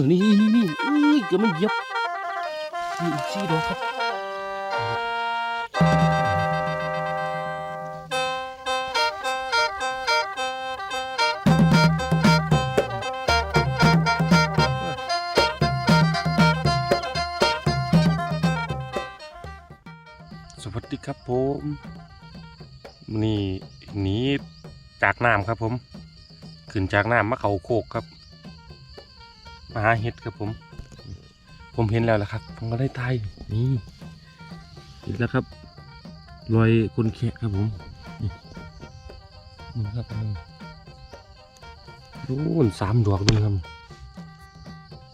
อนี่นี่นี่อุ้ยกือบมันเยียบนี่อีกสี่ดอกครับสวัสดีครับผมนี่หนีจากน้ำครับผม ขึ้นจากน้ำมาเขาโคกครับ หาเห็ดครับผม ผมเห็นแล้วแหละครับ ผมก็ได้ตายนี่เห็นแล้วครับรอยคนแคะครับผมนี่ครับนี่โอ้นสามดอกด้วยครับ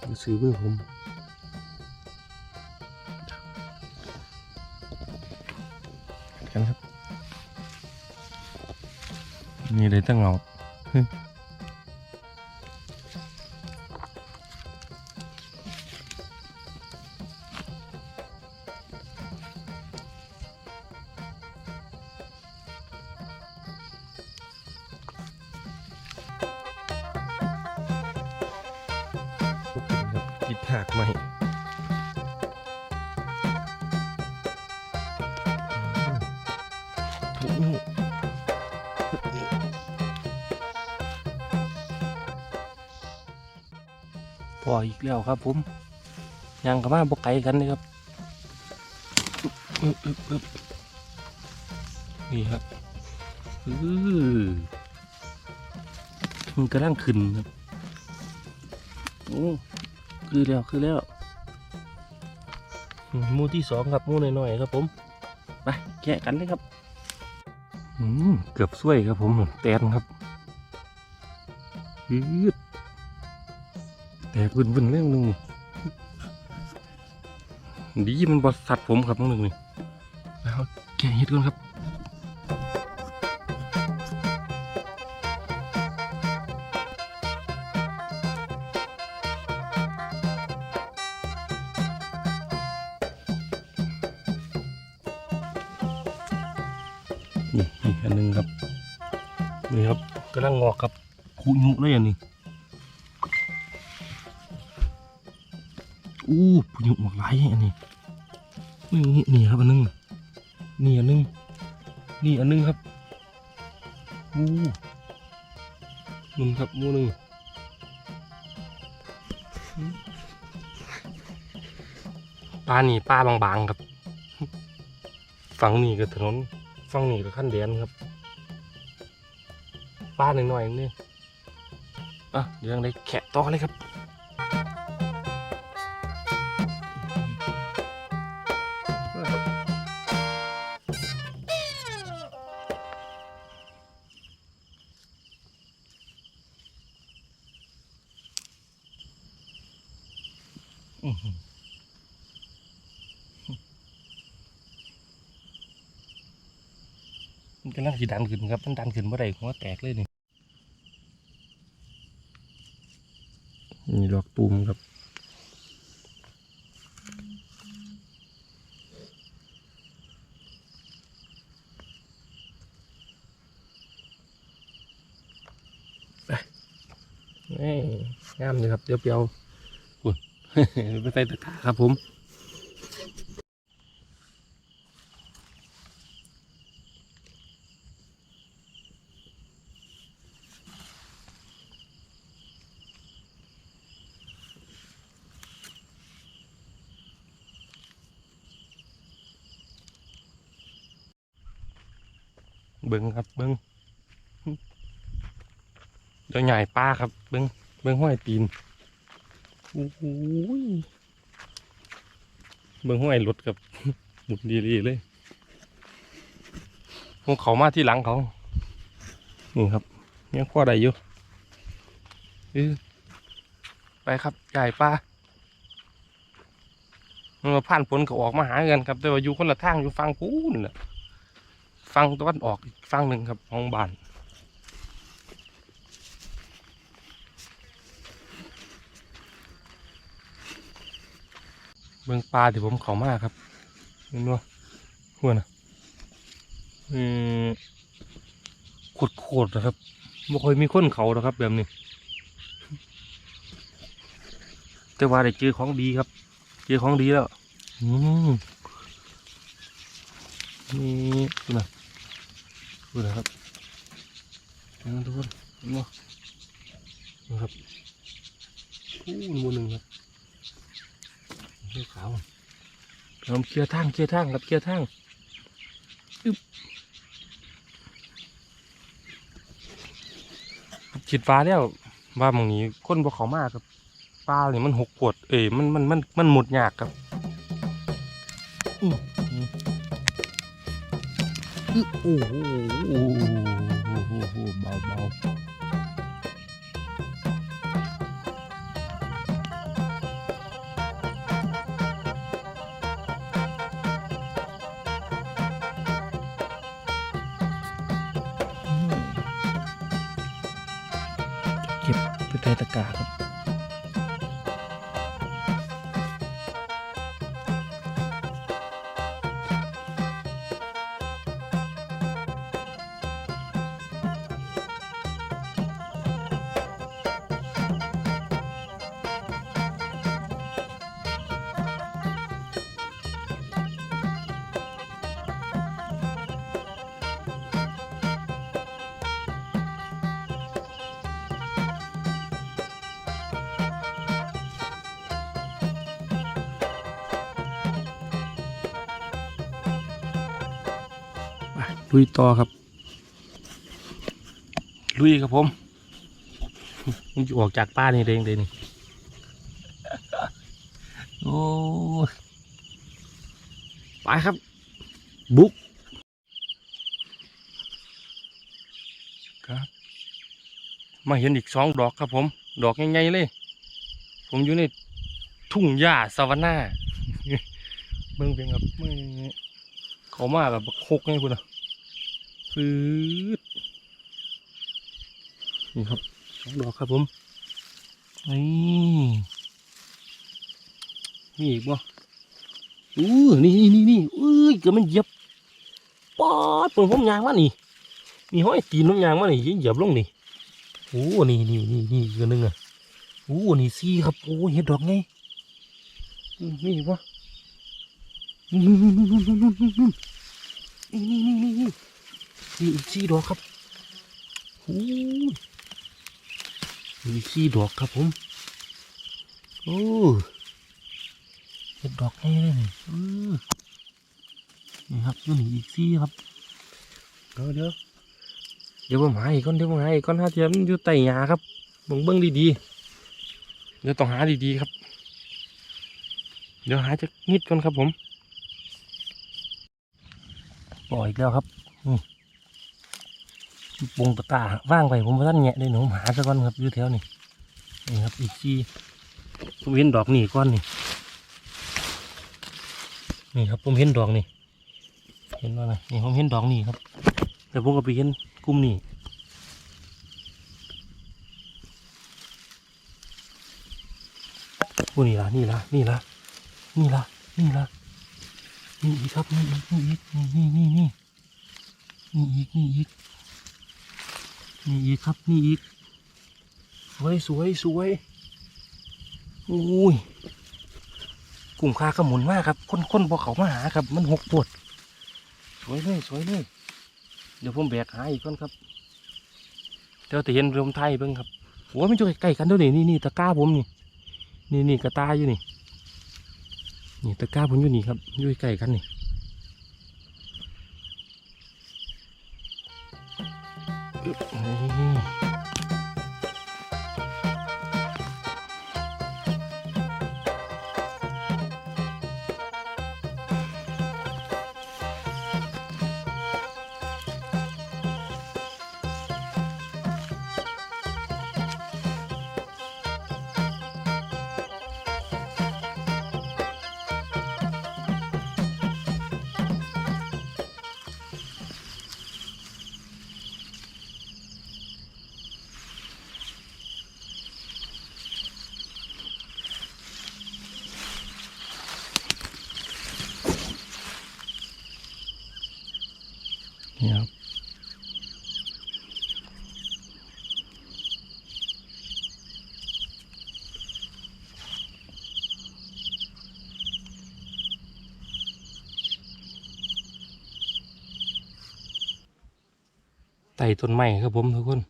มาซื้อเพื่อผมกันครับ นี่เลยตั้งเงา พออีกแล้วครับผมยังกับมาบกไก่กันเลยครับนี่ครับอือมันกำลังขึ้นครับโอ้คือแล้วคือแล้วมูที่สองครับมูน้อยๆครับผมไปแกะกันเลยครับอืมเกือบช่วยครับผมแตนครับอืด แตกวุ่นๆเรื่องนึงนี่ดีมันบอสัตว์ผมครับน้องหนึ่งนี่แล้วแกเห็ดก่อนครับนี่อีกอันหนึงครับ นี่ครับกำลังงอกครับคุยุเลยอันนี้ อู้ผู้หญิงหมวกลายอันนี้นี่นี่ครับอันนึงนี่อันนึงนี่อันนึงครับอู้นึงครับมูหนึงปลานี่ปลาบางๆครับฝั่งนี้ก็ถนนฝั่งนี้ก็ขั้นแดนครับปลาหนึ่งหน่อยๆนี่อะเดี๋ยวยังได้แขะต่อเลยครับ สีดันขึ้นครับมันดันขึ้นเมื่อไรหัวแตกเลยนี่นี่ดอกตูมครับไปนี่งามเลยครับเดี๋ยวเปียวๆไปใส่ตะกร้าครับผม เบิ้งครับ เบิ้งเดี๋ยวใหญ่ป้าครับ เบิ้งเบิ้งห้อยตีนโอ้โหยเบิ่งห้วยรถกับหมุนดีๆเลยพวกเขามาที่หลังเขานี่ครับยังข้อใดอยู่ไปครับใหญ่ป้ามันมาผ่านผลก็ออกมาหากันครับ แต่ว่าอยู่คนละทางอยู่ฟังกูนแหละ ฟังตะวันออกอีกฟังหนึ่งครับของบ้านเบิ่งปลาที่ผมเขามากครับเห็นบ่หัวนะอืมโคตรโคตรนะครับไม่ค่อยมีคนเขาหรอกครับ แบบนี้ แต่ว่าได้เจอของดีครับ เจอของดีแล้ว อืมนี่นะ ดูนะครับนี่ทุกคนเห็นบ่นะครับอู้มูหนึ่งครับเขียวขาวลองเคลียร์ทางเคลียร์ทางครับเคลียร์ทางอึ๊บคิดฟ้าแล้วว่าหมองนี้คนบ่เขามากครับปลาเนี่ยมันหกปวดเอ้ยมันมันมันมันหมดยากครับอื้ออื้ออื้อ โอ้โหโอ้โหโอ้โหโอ้โหเบาเบาอืมเก็บไปใส่ตะกร้าครับ ลุยต่อครับ ลุยครับผมมันจะออกจากป้านี่เองเลยนี่โอ้ยไปครับ บุกครับ มาเห็นอีกสองดอกครับผม ดอกใหญ่ๆเลย ผมอยู่ในทุ่งหญ้าซาวาน่าเบิ่งเป็นครับเบิ่งเขามาแบบโคกไงคุณอะ ฟืดนี่ครับสองดอกครับผมนี่นี่อีกบ่อู้นี่นี่นี่นี่อุ้ยเกิดมันเหยียบป๊อดปิดผมยางมานี่มีห้อยตีนผมยางมานี่เหยียบลงนี่โอ้นี่นี่นี่นี่อีกอันหนึงอะโอ้นี่ซีครับโอ้เห็ดดอกไงมนี่อีกบ่นี่นี่นี่นี่นี่นี่นี่ นี่อีกสี่ดอกครับโอ้มีอีกสี่ดอกครับผม โอ้เห็ดดอกแค่เลยนี่เอนี่ครับนี่อีกสี่ครับเดี๋ยวเดี๋ยวเดี๋ยวผมหาอีกก้อนเดี๋ยวผมหาอีกก้อนห้าเทียมนอยู่ใต้หญ้าครับเบิ่งเบิ่งดีๆเดี๋ยวต้องหาดีๆครับ เดี๋ยวหาจะนิดก่อนครับผมปล่อยอีกแล้วครับนี่ ปงตะกาว่างไปผมว่าท่านแงะได้หนูหาสักก้อนครับอยู่แถวนี่นี่ครับอีกทีผมเห็นดอกนี่ก้อนนี่นี่ครับผมเห็นดอกนี่เห็นว่าไงนี่ผมเห็นดอกนี่ครับ แต่ผมก็ไปเห็นกลุ่มนี่โอ้นี่ละนี่ละนี่ละนี่ละนี่ละนี่อีกครับนี่อีกนี่อีกนี่นี่นี่นี่อีกนี่อีก นี่อีกครับ นี่อีก สวยสวยสวยโอ้ยกลุ่มคาขมุนมากครับคนคนพอเขามาหาครับ มันหกปวด สวยเลยสวยเลยเดี๋ยวผมแบกหาอีกก่อนครับเดี๋ยวแต่เห็นรวมไทยเบิ่งครับโอ้ยมันจะใกล้ๆกันด้วยนี่นี่นี่ตะก้าผมนี่ นี่นี่กระตาอยู่นี่ นี่ตะก้าผมอยู่นี่ครับอยู่ใกล้กันนี่ นะครับไต่ต้นไม้ครับผมทุกคน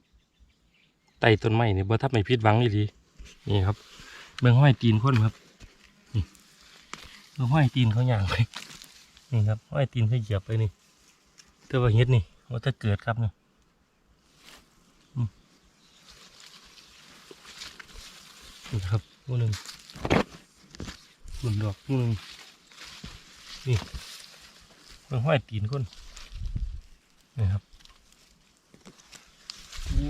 ไต่ต้นไม้เนี่ยบ่ทับไม่พิดหวังอีหลีนี่ครับ เบื้องห้อยตีนคนครับเบื้องห้อยตีนเขาอย่างไปนี่ครับห้อยตีนเขาเหยียบไปนี่ แต่ว่าเฮ็ดนี่ว่าจะเกิดครับนี่อืมนี่ครับหมูหนึ่งหมุนดอกหมูหนึ่งนี่เบิ่งห้อยตีนคนนี่ครับโอ้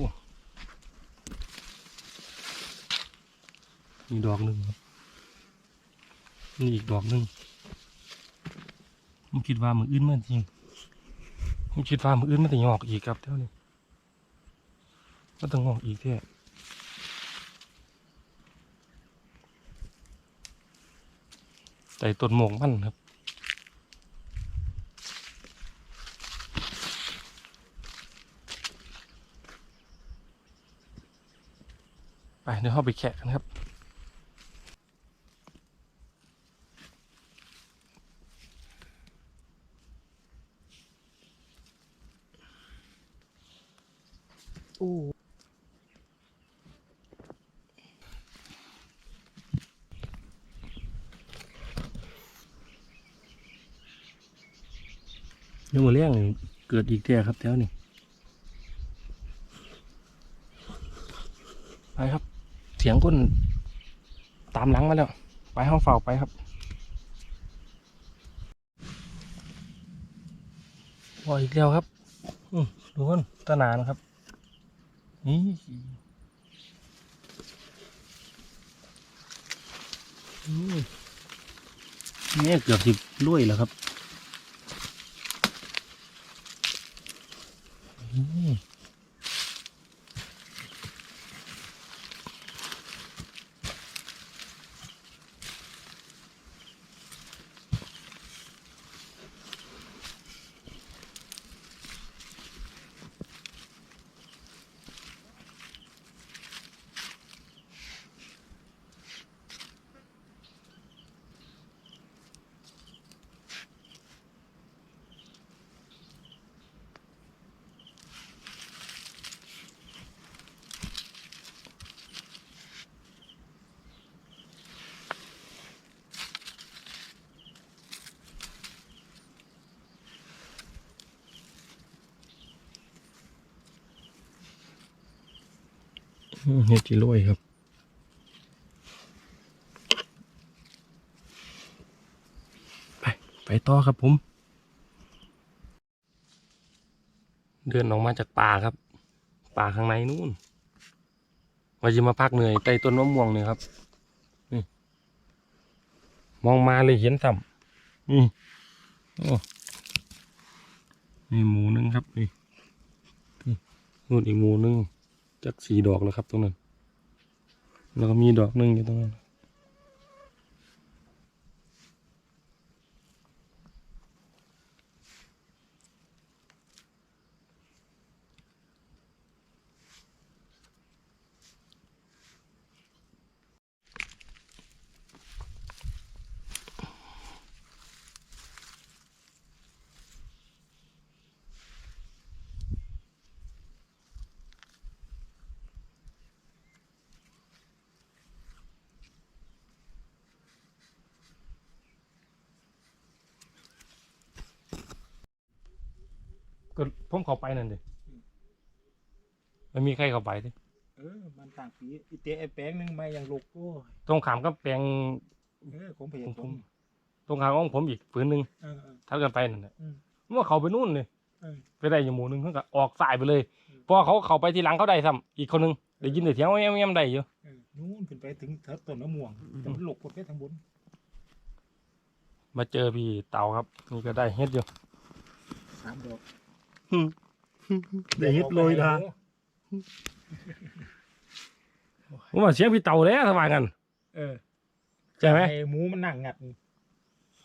นี่ดอกหนึ่งครับนี่อีกดอกหนึ่งผมคิดว่ามืออื่นมันจริง ผมคิดว่ามืออื่นมันจะงอกอีกครับเท่านี้มันต้องงอกอีกแท้ใส่ต้นโมกมันครับไปเดี๋ยวเข้าไปแขะกันครับ อ้เรื่องมาเรื่องเกิดอีกแท้ครับแถวนี้ไปครับ เสียงก้นตามหลังมาแล้ว ไปห้องเฝ้าไปครับว่าอีกแล้วครับดูคนตนานะครับ นี่เนี่ยเกือบสิบลุยแล้วครับอืม เฮ็ดจีลุยครับไปไปต่อครับผม เดินออกมาจากป่าครับ ป่าข้างในนู่นว่าจะมาพักเหนื่อยใต้ต้นมะม่วงเนี่ยครับนี่มองมาเลยเห็นซ้ำนี่โอ้นี่หมูนึงครับนี่นี่นู่นอีกหมูนึง จากสี่ดอกแล้วครับตรงนั้น แล้วก็มีดอกหนึงอยู่ตรงนั้น ก็ผมเข้าไปนั่นดิไม่มีใครเข้าไปดิเออ มันต่างปีอีเตะไอ้แป้งหนึงมาอย่างลูกโอ้ยตรงขามก็แปลงเออผมไปขเห็อนงผผมมตรงขามของผมอีกผืนหนึ่งเออเออเท่ากันไปนั่นแหละอืมเมื่อเขาไปนู่นเลยเออไปได้อยู่หมู่หนึงเขาก็ออกสายไปเลยอืม พอเขาเข้าไปทีหลังเขาได้ซ้ำอีกคนนึงได้ยินแต่เสียงแง้มแง้มได้อยู่ เออนู่นขึ้นไปถึงเถิดต้นมะม่วงแต่มันหลกกดไปทางบนมาเจอพี่เต่าครับ นี่ก็ได้เฮ็ดอยู่สามดอก ได้เฮ็ดโรยทางผมว่าเสียงพี่เต่าแล้วทำไมกันเออใช่ไหมอ้หมูมันนั่งงัดนี่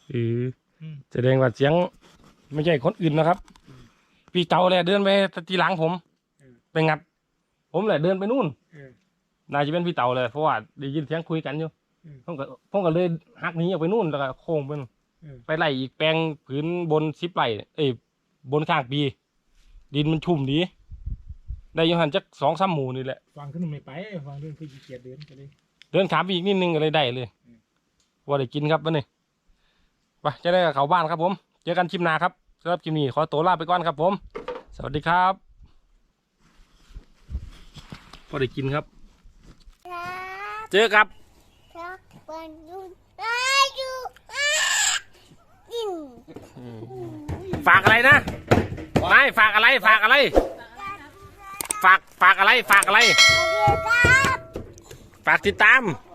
เอออืมแสดงว่าเสียงไม่ใช่คนอื่นนะครับอืมพี่เต่าแหละเดินไปทีหลังผมเออไปงัด ผมแหละเดินไปนู่น เออ น่าจะเป็นพี่เต่าเลยเพราะว่าได้ยินเสียงคุยกันอยู่อืมผมก็ผมก็เลยหักหนีออกไปนู่นแล้วก็โค้งไปนู่นเออไปไล่อีกแปลงผืนบนสิบไร่เอ้ยบนข้างปี ดินมันชุ่มดี ได้อยูหันจักสองสามหมูนี่แหละ ฟังขึ้นไม่ไปฟังเรื่องคือขี้เกียจเดินก็เลย เดินขามไปอีกนิดนึงก็เลยได้เลยอืมว่าได้กินครับวันนี้ไปจะได้กับเขาบ้านครับผม เจอกันคลิปหน้าครับสำหรับคลิปนี้ขอตัวลาไปก่อนครับผม สวัสดีครับพอได้กินครับครับเจอครับครับวันดูได้ดูอะอินฝากอะไรนะ ไม่ฝากอะไรฝากอะไร ฝากฝากอะไรฝากอะไรสวัสดีครับฝากติดตามส